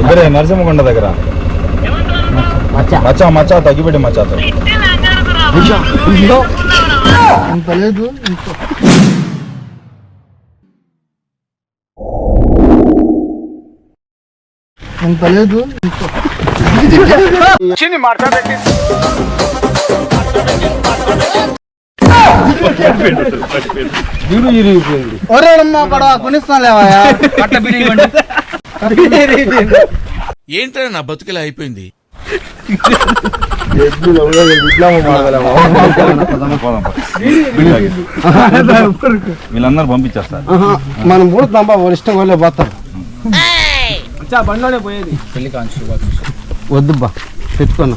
ఇద్దరే నరసింహకొండ దగ్గర. మచ్చా మచ్చా తగ్గిపెట్టి మచ్చాతో ఇంత లేదు ఇంత. ఇంత ఒరే కొనిస్తాను లేవా ఏంట్రా నా బతుకిలా అయిపోయింది వీళ్ళందరూ పంపించేస్తారు. మనం పూడుతాం బా వాళ్ళ ఇష్టం వాళ్ళే పోతారు వద్దు బా పెట్టుకున్నా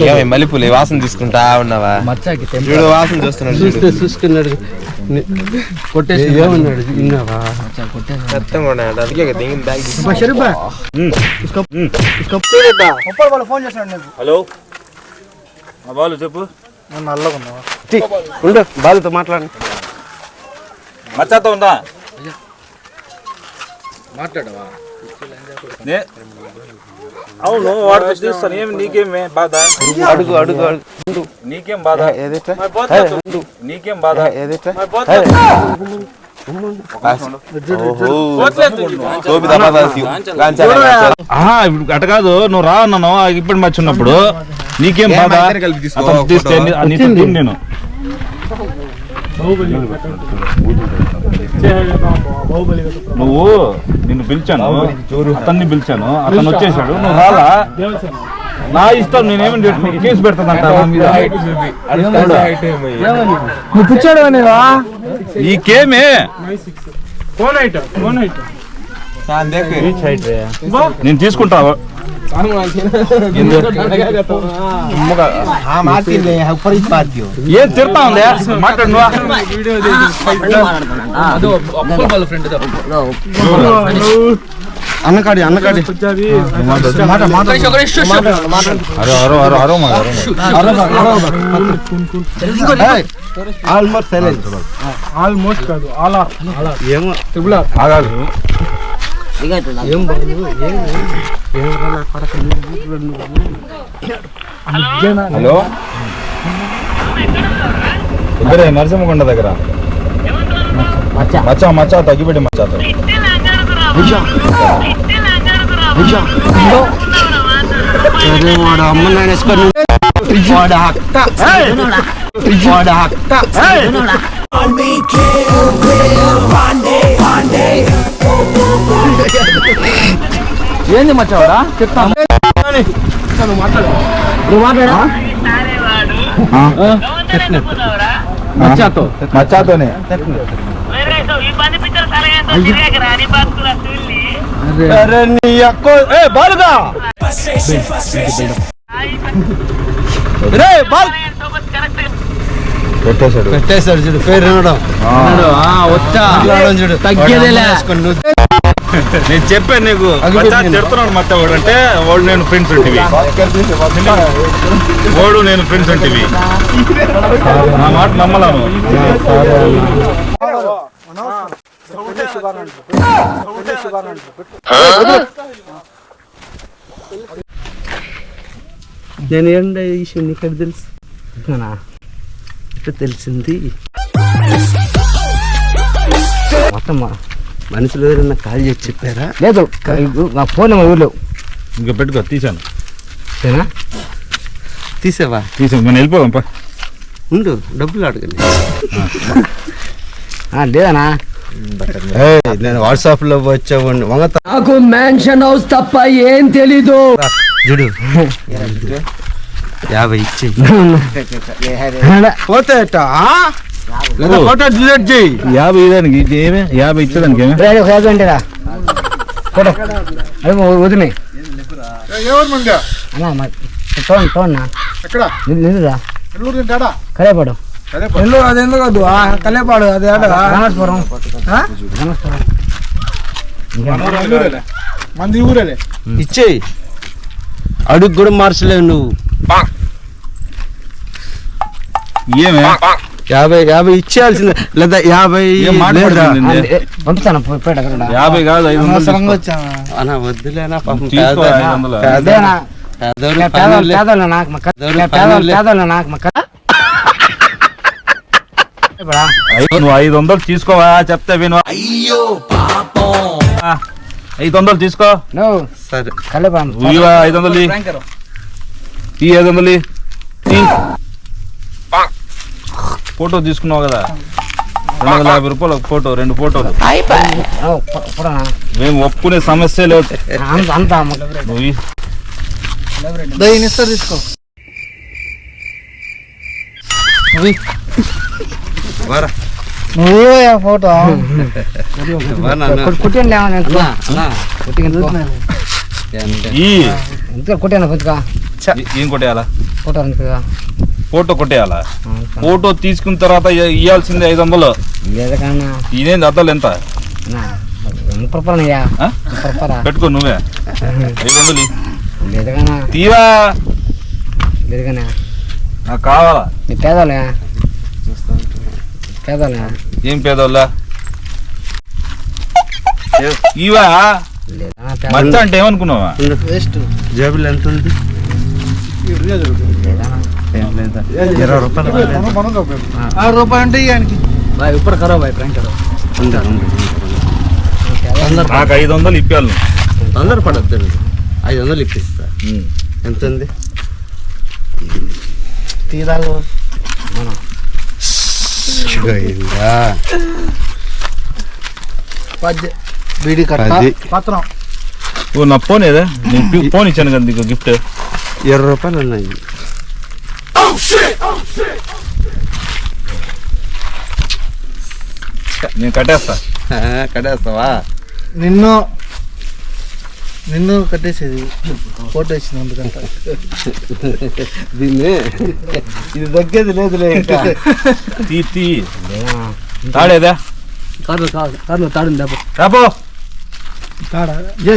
ఉండాలి మల్లెపూలు వాసన తీసుకుంటా ఉన్నావా? చూడు వాసన చూస్తున్నాడు. చూస్తే చూసుకున్నాడు. కొట్టేసి ఏమన్నాడు? విన్నావా హలో. బాలు చెప్పు. ఉండు బాలుతో మాట్లాడండి మచ్చాతో ఉందా? మాట్లాడవా? అవును వాడు తీస్తాను ఏమి నీకేమే బాధ? అడుగు అడుగు అడుగు. నీకేం బాధ? ఏదైతే? నీకేం బాధ? ఏదైతే? ఆహా, ఇప్పుడు అట కాదు. నువ్వు రా అన్నాను. ఇప్పుడు మర్చి ఉన్నప్పుడు. నీకేం బాధ? నేను. నువ్వు నిన్ను పిలిచాను. అతన్ని పిలిచాను. అతను వచ్చేసాడు నువ్వు రాలా? నా ఇష్టం నేనేమని కేసు పెడతానంట నువ్వు పిచ్చాడు అనేవా నీకేమే నేను తీసుకుంటా ఏం తిడతా ఉంది మాట్లాడు అన్నకాడి అన్నకాడి అరో అరో అరో అరో మా ఆల్మోస్ట్ సైలెంట్ ఆల్మోస్ట్ కాదు అలా ఏమో. ట్రిపుల్ ఆర్ ఆగాలి ఏం? కొడక హలో? ఇద్దరే నరసింహకొండ దగ్గర. మచ్చా. మచ్చా తగ్గిపెట్టి మచ్చాతో అరే వాడు అమ్మ నాయన వేసుకొని వాడు అక్క వాడు అక్క ఏంది మచ్చావాడా చెప్తాను నువ్వు మాట్లాడు నువ్వు మాట్లాడా మచ్చాతో. మచ్చాతోనే. అరే నీ అక్క ఏ బాలుగా రే బాల్ పెట్టేశాడు. పెట్టేశాడు చూడు పేరు వినడం. వచ్చా. చూడు తగ్గేదేలే. నేను చెప్పాను నీకు. అగ్గిపెట్టి మచ్చా నేను. తిడుతున్నాడు మచ్చా వాడు అంటే వాడు నేను ఫ్రెండ్స్ ఉంటివి వాడు నేను ఫ్రెండ్స్ ఉంటివి నా మాట నమ్మలాను నేను ఏంటో ఈ విషయం నీకు ఎక్కడ తెలుసు తెలిసింది. మొత్తం మనుషులు ఎవరైనా కాల్ చేసి చెప్పారా? లేదు నా ఫోన్ ఊర్లో. ఇంకా పెట్టుకో తీసాను. ఏనా తీసావా? తీసాను మనం వెళ్ళిపోదాం పా ఉండు డబ్బులు అడగండి. లేదనా నేను వాట్సాప్లో వచ్చావండి వంగత నాకు మ్యాన్షన్ హౌస్ తప్ప ఏం తెలీదు. చూడు. యాభై ఇచ్చేయి. పోతే? లేదా ఫోటో డిలీట్ చేయి. యాభై ఇదానికి ఇది ఏమే? యాభై ఇచ్చేదానికి ఏమే? యాభై ఫోటో. అదే వదినాయి. ఎవరు అన్నా మరి చూడండి చూడన్నా ఎక్కడ? నిలురా నెల్లూరు తింటాడా? కరేపాడు. నెల్లూరు అది ఎందుకు వద్దు? కలేపాడు అది రామేశ్వరం. రామేశ్వరం. మంది ఊరేలే. ఇచ్చేయి. అడుగు కూడా మార్చలేవు నువ్వు. ఏమే? యాభై యాభై ఇచ్చేయాల్సిందే. లేదా యాభై యాభై కాదు ఐదు అన్నా వద్దులేనా పాపం నువ్వు ఐదు వందలు తీసుకోవా చెప్తే విను. అయ్యో ఐదు వందలు తీసుకో. నువ్వు సరే ఐదు వందలు. ఈ ఐదు వందలు. ఫోటో తీసుకున్నావు కదా? రెండు వందల యాభై రూపాయలు ఒక ఫోటో రెండు ఫోటోలు. మేము ఒప్పుకునే సమస్య తీసుకో నువ్వు ఫోటో. కుట్టిండి కుట్టాను ఏ- ఏం కొట్టేయాలా? ఫోటో అంతగా ఫోటో కొట్టేయాలా? ఫోటో తీసుకున్న తర్వాత ఇ- ఇయ్యాల్సింది ఐదు వందలు. ఇదేంది అద్దాలు ఎంత? పెట్టుకో నువ్వే. ఐదు వందలు లేదకన్నా. నాకు కావాలా? నీ పేదవాళ్ళే పేదవాళ్ళే ఏం పేదోళ్ళ? ఇవా? మచ్చ అంటే ఏమనుకున్నావా? జేబులో ఎంత ఉంది? ఇరవై రూపాయలు ఆరు రూపాయలు అంటే బాయ్ ఇప్పుడు కరో బాయ్ కరో. నాకు ఐదు వందలు ఇప్పాలి తొందర పడద్దు ఐదు వందలు ఇప్పిస్తా. ఎంత ఉంది తీరాలు. అయిందా? పద్య బీడి కట్ట. పది. పత్రం. ఓ నా ఫోన్ ఏదా? నేను పి- ఫోన్ ఇచ్చాను కదా నీకు గిఫ్ట్. ఇరవై రూపాయలు ఉన్నాయి. నేను కట్టేస్తా. కట్టేస్తావా? నిన్ను నిన్ను కట్టేసేది ఫోటో ఇచ్చిన అందుకంట. దీన్ని? ఇది తగ్గేది లేదులే తీ తీ. తాడేదా? కార్లు కాదు కార్లు తాడు దెబ్బ రాపో కాడా ఏ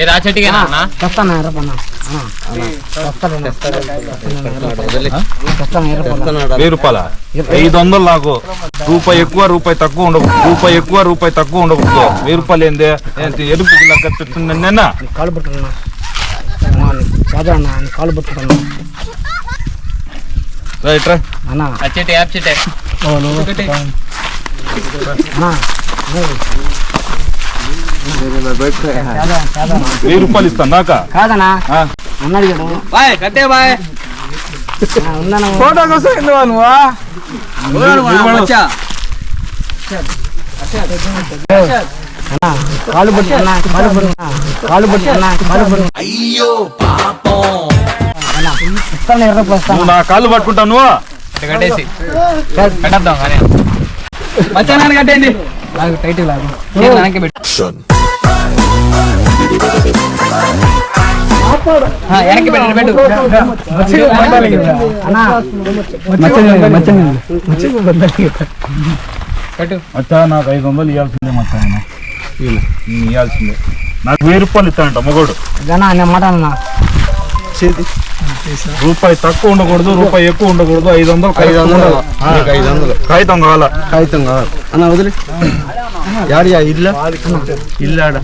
ఐదు రూపాయలు తెస్తాను ఎర్రపన్న? వెయ్యి రూపాయల? ఐదు వందలు నాకు రూపాయి ఎక్కువ రూపాయి తక్కువ ఉండకూడదు రూపాయి ఎక్కువ రూపాయి తక్కువ ఉండకూడదు వెయ్యి రూపాయలు ఏంది? ఎరుపు లెక్క చెప్తుంది నిన్న. నీ కాలు పట్టుకున్నా. కాలు పట్టుకున్నా. రైట్ రా అన్న. అన్న కాదా కాదా వెయ్యి రూపాయలు ఇస్తాను నాక? కాదనా ఆ. అన్న అడిగాడు బాయ్ కట్టే బాయ్. ఉన్నాను ఫోటో కోసం నువ్వా అన్న కాలు కాలు అయ్యో అన్న ఇస్తాను ఎర్రప్పుడు వస్తాను నువ్వు నా కాళ్ళు పట్టుకుంటావు నువ్వు? లాగు టైట్ లాగు. వెనక్కి పెట్టు. వెనక్కి పెట్టు. పెట్టు అన్నా పెట్టు. అచ్చా నాకు ఐదు వందలు ఇవ్వాల్సిందే మొత్తం ఆయన నేను ఇవ్వాల్సిందే. నాకు వెయ్యి రూపాయలు ఇస్తానంట మగోడు. మాట అన్నా రూపాయి తక్కువ ఉండకూడదు రూపాయి ఎక్కువ ఉండకూడదు ఐదు వందలు ఐదు వందలు. ఐదు వందలు. కాగితం కావాలా? కాగితం కావాలి. అన్న వదిలే. యాడియా ఇల్లు? ఇల్లు ఆడ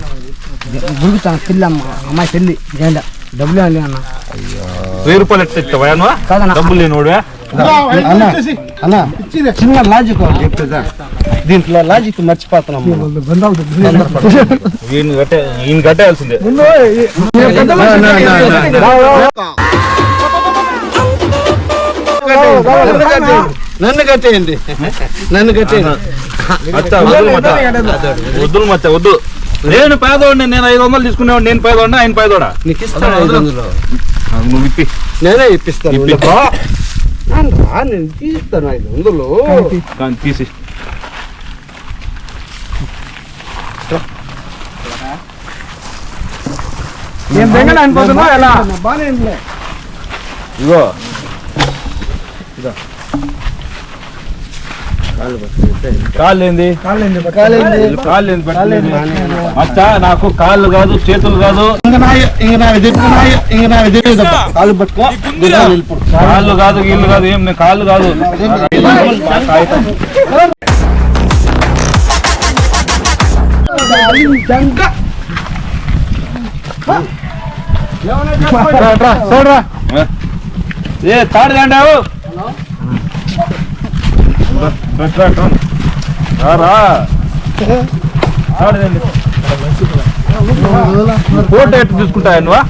గురుగుతాను పిల్ల అమ్మ అమ్మాయి పెళ్ళి జైలు డబ్బులు ఇవ్వాలి అన్న. వెయ్యి రూపాయలు ఎట్లా ఇస్తావా డబ్బులు లేనివాడువే అన్న అన్న చిన్న లాజిక్ చెప్తుందా? దీంట్లో లాజిక్ మర్చిపోతున్నాం. ఈయన కట్టేయాల్సిందే. నన్ను కట్టేయండి. నన్ను కట్టేయండి. వద్దు మచ్చ వద్దు మచ్చ వద్దు. నేను పేదోడిని నేను ఐదు వందలు తీసుకునేవాడు నేను పేదోడిని ఆయన పేదోడా? నీకు ఇస్తాను ఐదు వందలు? నువ్వు ఇప్పి. నేనే ఇప్పిస్తాను. నేను తీస్తాను ఐదు వందలు. కానీ తీసి. ఏం బెంగళ అనిపోతున్నావు ఎలా? బాగానే ఉందిలే. ఇగో. కాళ్ళు కాళ్ళు పెట్టలేదు అచ్చా నాకు కాళ్ళు కాదు చేతులు కాదు. కాలు పట్టుకో. కాళ్ళు కాదు గీళ్ళు కాదు ఏం నేను కాళ్ళు కాదు. ఏ తాడు దండావు రా తాడు దండి ఫోటో ఎట్టు తీసుకుంటా నువ్వా?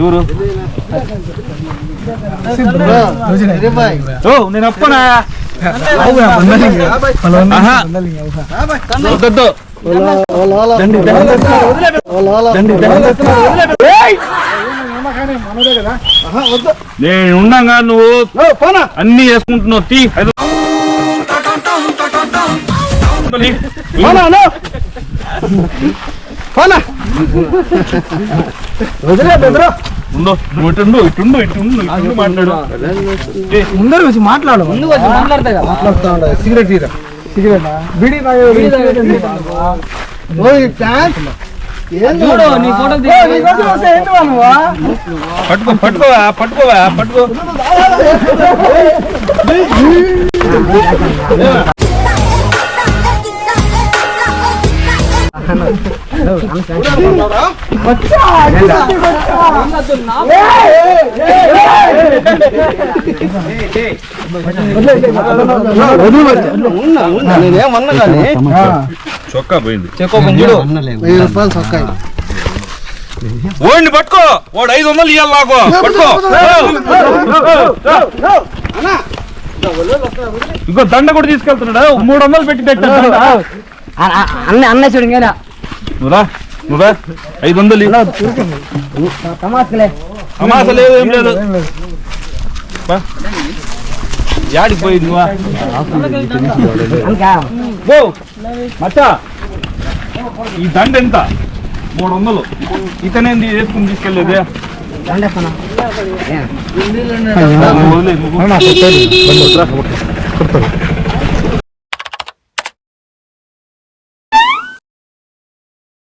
ఎవరు? నేను అప్పనా. వద్దొద్దు. ఓలా, వద్దు. నేను ఉండంగా నువ్వు. పోనా? అన్ని వేసుకుంటున్నావు తీ. అది- ఇటుండు ఇటుండు ఇటుండు ఇటుండు మాట్లాడు. ముందర వచ్చి మాట్లాడు. ముందు వచ్చి మాట్లాడతా కదా? మాట్లాడుతా ఉండే. సిగరెట్ తీరా సిగరెట్ బీడీ చూడు నీ ఫోటో పట్టుకో పట్టుకోవా పట్టుకోవా పట్టుకో నేనేమన్నా కానీ చొక్కా పోయింది వెయ్యి రూపాయలు సొక్కాయి ఓడిని పట్టుకో. వాడు ఐదు వందలు ఇవ్వాలి నాకు. పట్టుకో. ఇంకో దండ కూడా తీసుకెళ్తున్నాడు? మూడు వందలు పెట్టి తెచ్చాడు అన్న అన్న నువ్వురా నువ్వురా ఐదు వందలు అమాస లేదు ఏం లేదు. బా. యాడికి పోయింది నువ్వా? మచ్చా. ఈ దండ ఎంత? మూడు వందలు ఇతనేంది వేసుకుని తీసుకెళ్ళేది. దండేస్తున్నా. వదిలే నువ్వు.